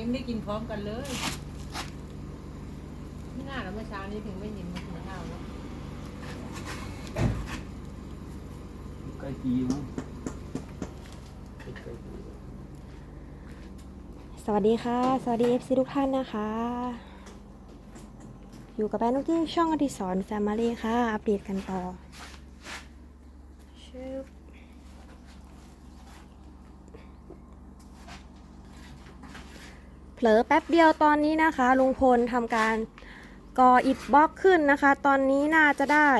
ยังไม่ได้กินพร้อมกันเลย ไม่น่าหรอกเมื่อเช้านี้ถึงไม่เห็นมากินข้าวแล้วใกล้ปีมั้งใกล้ปีสวัสดีค่ะ สวัสดี FC ทุกท่านนะคะ อยู่กับแอนนุกที่ช่องอดิสรแฟมิลี่ค่ะ อัปเดตกันต่อชึบ ผลอแป๊บเดียวตอนนี้นะคะ ลุงพลทำการก่ออิฐบล็อกขึ้นนะคะ ตอนนี้น่าจะได้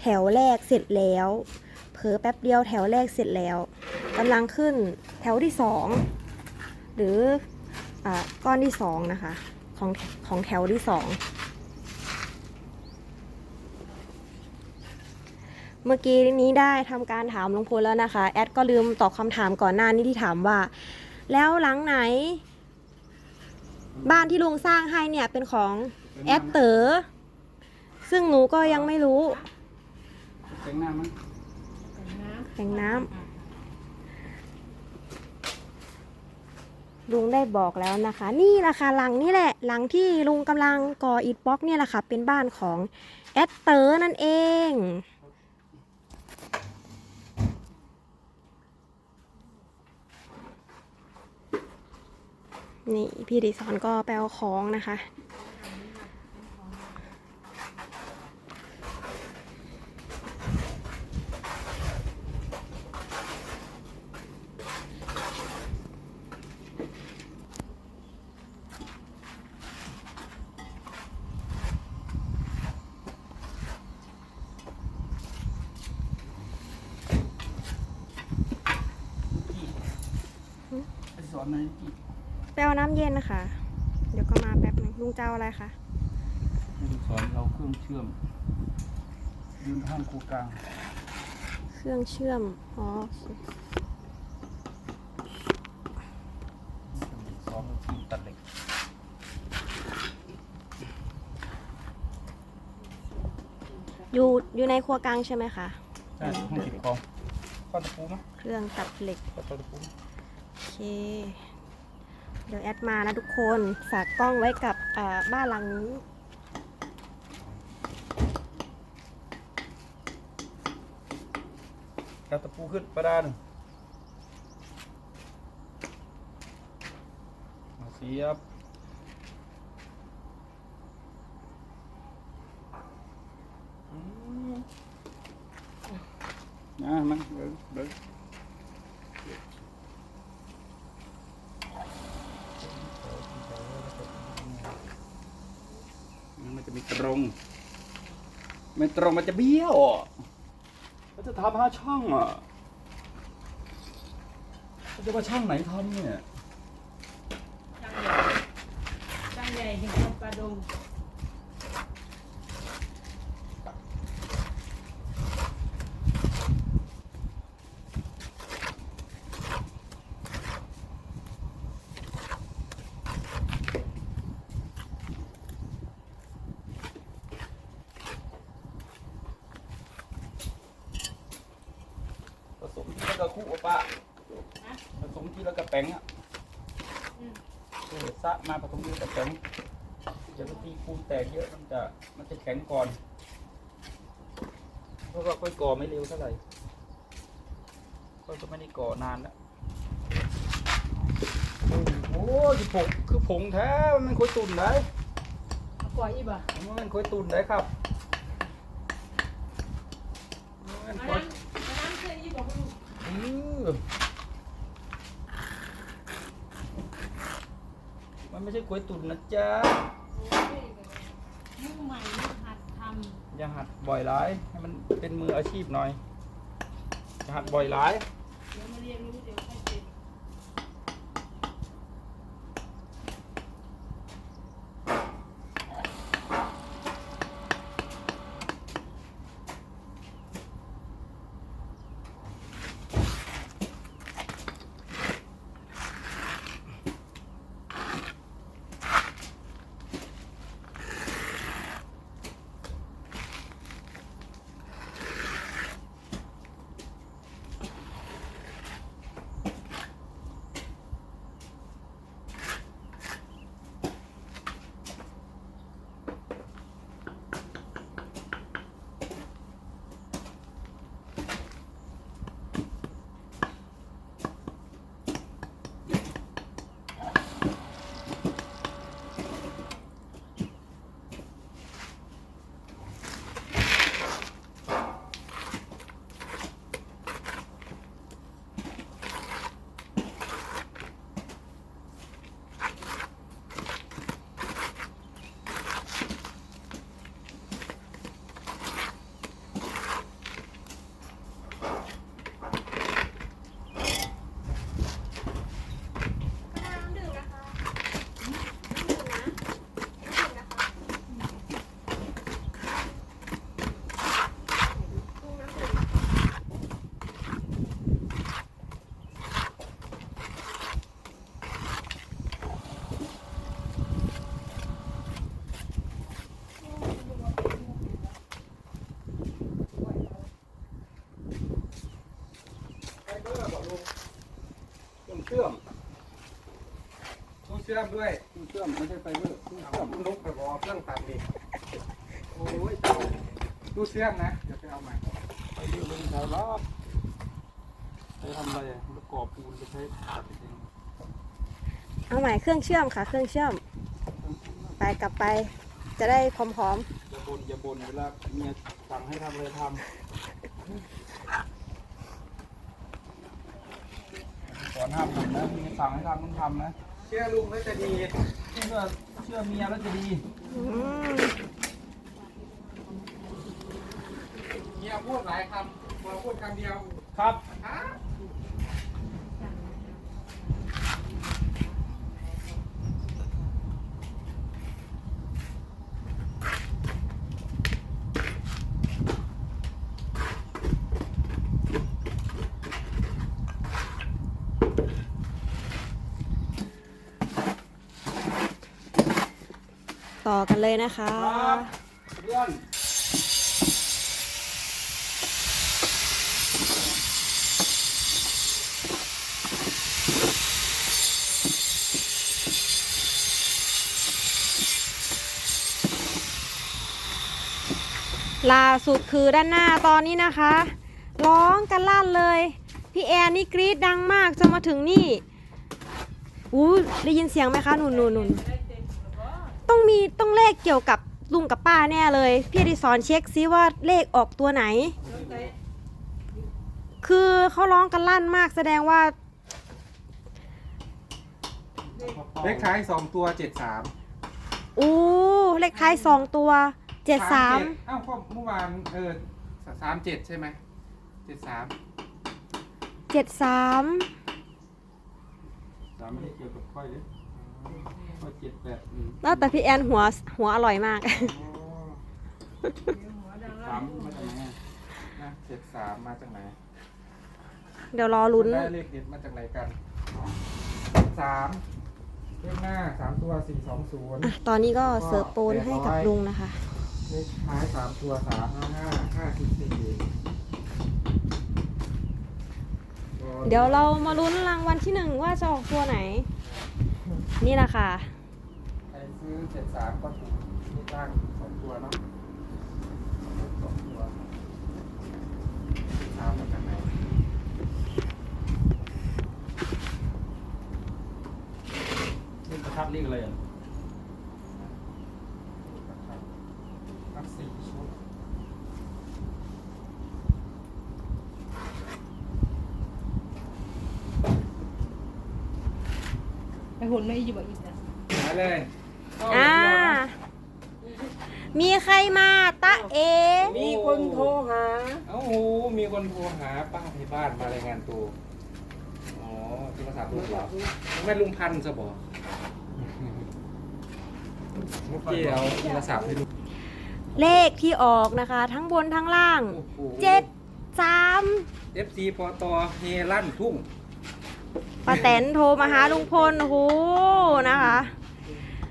แถวแรกเสร็จแล้วเผลอแป๊บเดียวแถวแรกเสร็จแล้วกำลังขึ้นแถวที่สองหรืออก้อนที่สองนะคะของของแถวที่สอง เมื่อกี้นี้ได้ทำการถามลุงพลแล้วนะคะ แอดก็ลืมตอบคำถามก่อนหน้านี้ที่ถามว่า แล้วหลังไหน บ้านที่ลุงสร้างให้เนี่ยเป็นของแอดเต๋อซึ่งหนูก็ยังไม่รู้แต่งหน้ามั้งแต่น้แข่งน้ำลุงได้บอกแล้วนะคะ นี่แหละค่ะหลังนี่แหละ หลังที่ลุงกำลังก่ออิฐบล็อกเนี่ยแหละค่ะ เป็นบ้านของแอดเตอร์นั่นเอง นี่พี่ดิสอนก็แปลของนะคะไอ้สอนไหนกี่ แปลน้ำเย็นนะคะ เดี๋ยวก็มาแป๊บหนึงลุงจะเอาอะไรคะไอ้สอนเราเครื่องเชื่อมยืนข้างครูกลาง เครื่องเชื่อม อ๋อโอเคซ้อมทีมตัดเหล็กอยู่อยู่ในครัวกลางใช่ไหมคะ ใช่ห้องเก็บของข้อตะปูมั้ยเครื่องตัดเหล็กข้อตะปูโอเค เดี๋ยวแอดมานะทุกคนฝากกล้องไว้กับบ้านหลังนี้ข้อตะปูขึ้นประดานมาเสียบอืมนะมาเดินเดิน มันจะมีตรง ไม่ตรงมันจะเบี้ยวมันจะทำห้าช่องอะมันจะมาช่างไหนทำเนี่ย ช่างใหญ่ช่างใหญ่เห็นคนปลาดง ผสมทีแล้วก็คู่ปะผสมทีแล้วก็แป้งอะเออซะมาผสมทีแล้วก็แป้งเดี๋ยวบางทีปูนแตกเยอะมันจะมันจะแข็งก่อนเพราะว่าค่อยก่อไม่เร็วเท่าไหร่ค่อยก็ไม่ได้ก่อนานแล้วโอ้ยผงคือผงแท้มันค่อยตุ่นได้กว่าอีบ่ะมันค่อยตุ่นได้ครับมันค่อย น้ำเอาน้ำเชื่ออีบ่ะคุณลุง อื อมันไม่ใช่ก๋วยตุ๋นนะจ๊ะโอ้ยมือใหม่มือหัดทอย่าหัดบ่อยหลายให้มันเป็นมืออาชีพหน่อยอย่าหัดบ่อยหลายำเดี๋ยวมาเรียนรู้เดี๋ยวค่อย ชื่อมด้วยตู้เชื่อมไม่ใช่ไฟเบอร์ตู้เอาเชื่อมลุกไปบอกเครื่องตัดดิโอ้ยตู้เชื่อมนะเดี๋ยวไปเอาใหม่ไฟเบอร์เป็นแถวรอบไปทำอะไรอะประกอบปูนจะใช้ตัดเองเอาใหม่เครื่องเชื่อมค่ะ เครื่องเชื่อม ไปกลับไป จะได้พร้อมอย่าบนอย่าบนเวลาเมียสั่งให้ทำอะไรทำสอนห้ามบ่นนะเมียสั่งให้ทำต้องทำนะ เชื่อลุงแล้วจะดี เชื่อเชื่อเมียแล้วจะดีๆอืมเมียพูดหลายคำเราพูดคำเดียวครับฮะ ต่อกันเลยนะคะเพื่อนล่าสุดคือด้านหน้าตอนนี้นะคะ ร้องกันลั่นเลย พี่แอนนี่กรี๊ดดังมากจนมาถึงนี่อู้ได้ยินเสียงไหมคะหนุนหนุนหนุน ต้องมีต้องเลขเกี่ยวกับลุงกับป้าแน่เลย พี่อดิสอนเช็คซิว่าเลขออกตัวไหน คือเขาร้องกันลั่นมากแสดงว่าเลขท้ายสองตัวเจ็ดสามอู้เลขท้ายสองตัวเจ็ดสามอ้าวก็เมื่อวานเออสามเจ็ดใช่ไหมเจ็ดสามเจ็ดสามสามไม่ได้เกี่ยวกับค่อยเลยค่อย เจ็ดแปดหนึ่งแล้วแต่พี่แอนหัวหัวอร่อยมาก สามมาจากไหนอะนะเจ็ดสามมาจากไหนเดี๋ยวรอลุ้น ได้เลขเด็ดมาจากไหนกันสามเลขหน้าสามตัวสี่สองศูนย์ อะ ตอนนี้ก็เสิร์ฟโปนให้กับลุงนะคะ เลขท้ายสามตัวสามห้าห้าห้าสิบสี่เดี๋ยวเรามาลุ้นรางวัลที่หนึ่งว่าจะออกตัวไหน นี่แหละค่ะใครซื้อเจ็ดสามก็ถูกเลขล่างสองตัวเนาะสองตัวสามมาจากไหนนี่ประทัดเรียกอะไรอะ นับสี่ชุด ไป หุ่นไม่อยู่บ่อีกนะมาเลยอ่า มีใครมาตะเอ มีคนโทรหา เอ้าโหมีคนโทรหาป้าที่บ้านมารายงานตัว อ๋อที่ภาษาลูกเหรอแม่ลุงพันธ์จะบอกเมื่อกี้เอาโทรศัพท์ให้ดูเลขที่ออกนะคะ ทั้งบนทั้งล่าง โอ้โห เจ็ดสาม FC พอตอเฮลั่นทุ่ง ป้าแตนโทรมาหาลุงพลโอ้โหนะคะ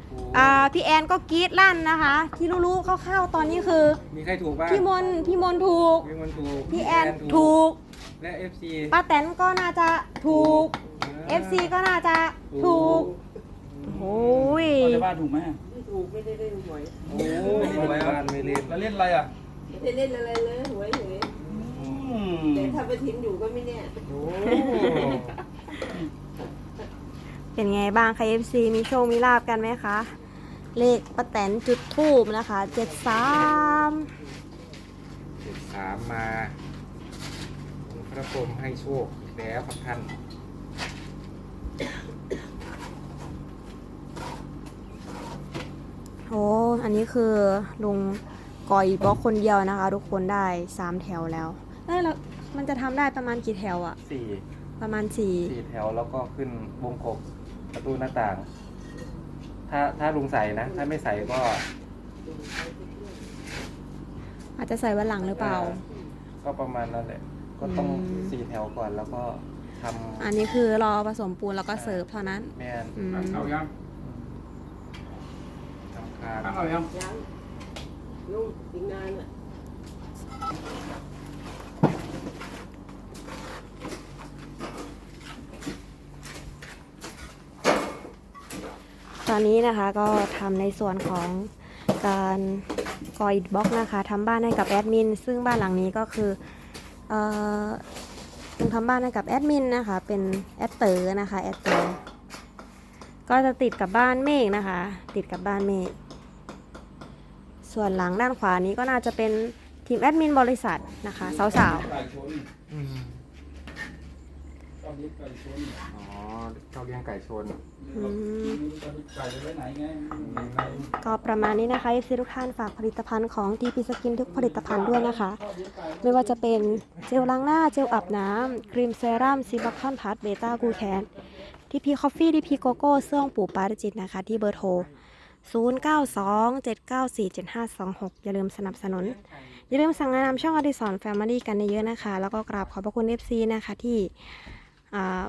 โอ้อ่าพี่แอนก็กรี๊ดลั่นนะคะ ที่รู้ๆคร่าวๆตอนนี้คือ มีใครถูกบ้างพี่มนต์พี่มนต์ถูก มีคนถูกพี่แอนถูก และ FC ป้าแตนก็น่าจะถูก FC ก็น่าจะถูกโอ้ยเขาจะบ้านถูกไหมถูกไม่ได้เล่นหวยโอ้ยบ้านไม่เล่นแล้วเล่นอะไรอะไม่ได้เล่นอะไรเลยหวยหวยอืมแต่ถ้าไปทิ้งอยู่ก็ไม่แน่โอ้ เป็นไงบ้างคะ FC มีโชค มีลาบกันไหมคะ เลขป้าแตนจุดทูบนะคะเจ็ดสามเจ็ดสามมาองค์พระพรหมให้โชคอีกแล้วครับท่านโอ้อันนี้คือลุงก่อยบล็อกคนเดียวนะคะ ทุกคนได้สามแถวแล้ว เอ้ยแล้วมันจะทำได้ประมาณกี่แถวอะสี่ประมาณสี่สี่แถวแล้วก็ขึ้นวงกบ ประตูหน้าต่าง ถ้าถ้าลุงใส่นะ ถ้าไม่ใส่ก็อาจจะใส่วันหลังหรือเปล่า ก็ประมาณนั้นแหละ ก็ต้องอืม สี่แถวก่อนแล้วก็ทอันนี้คือรอผสมปูนแล้วก็เสิร์ฟเท่านั้นำแมนอืมเอายังทำคานเอายังยังลุงอีกนานอะ ตอนนี้นะคะก็ทำในส่วนของการก่ออิฐบล็อกนะคะทำบ้านให้กับแอดมิน ซึ่งบ้านหลังนี้ก็คือเอ่อทำบ้านให้กับแอดมินนะคะ เป็นแอดเตอร์นะคะแอดเตอร์ก็จะติดกับบ้านเมฆนะคะ ติดกับบ้านเมฆส่วนหลังด้านขวานี้ก็น่าจะเป็นทีมแอดมินบริษัทนะคะ สาวไก่ชนอืมชอบเลี้ยงไก่ชนอ๋อชอบเลี้ยงไก่ชนเราไม่รู้จะไก่ไปไว้ไหนไงๆก็ประมาณนี้นะคะ FC ทุกท่านฝากผลิตภัณฑ์ของ TP Skin ทุกผลิตภัณฑ์ด้วยนะคะชอบเลี้ยงไก่ไม่ว่าจะเป็นเจลล้างหน้าเจลอาบน้ำครีมเซรั่มซีบัคคอนพัทเบต้ากูแคนทีพีคอฟฟี่ทีพีโกโก้เสื้องปู่ปาริจิตนะคะ ที่เบอร์โทร 092 794 7526 อย่าลืมสนับสนุน อย่าลืมสั่งแนะนำช่องอดิสรแฟมิลี่กันเยอะๆนะคะ แล้วก็กราบขอบพระคุณ FC นะคะที่อ่า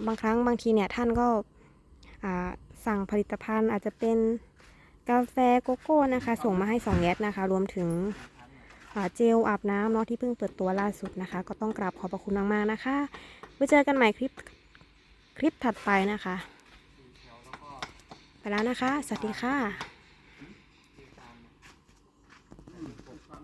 บางครั้งบางทีเนี่ยท่านก็สั่งผลิตภัณฑ์อาจจะเป็นกาแฟโกโก้นะคะ ส่งมาให้2แยดนะคะ รวมถึงเจลอาบน้ำเนาะที่เพิ่งเปิดตัวล่าสุดนะคะ ก็ต้องกราบขอบพระคุณมากๆนะคะไว้เจอกันใหม่คลิปคลิปถัดไปนะคะ ไปแล้วนะคะ สวัสดีค่ะ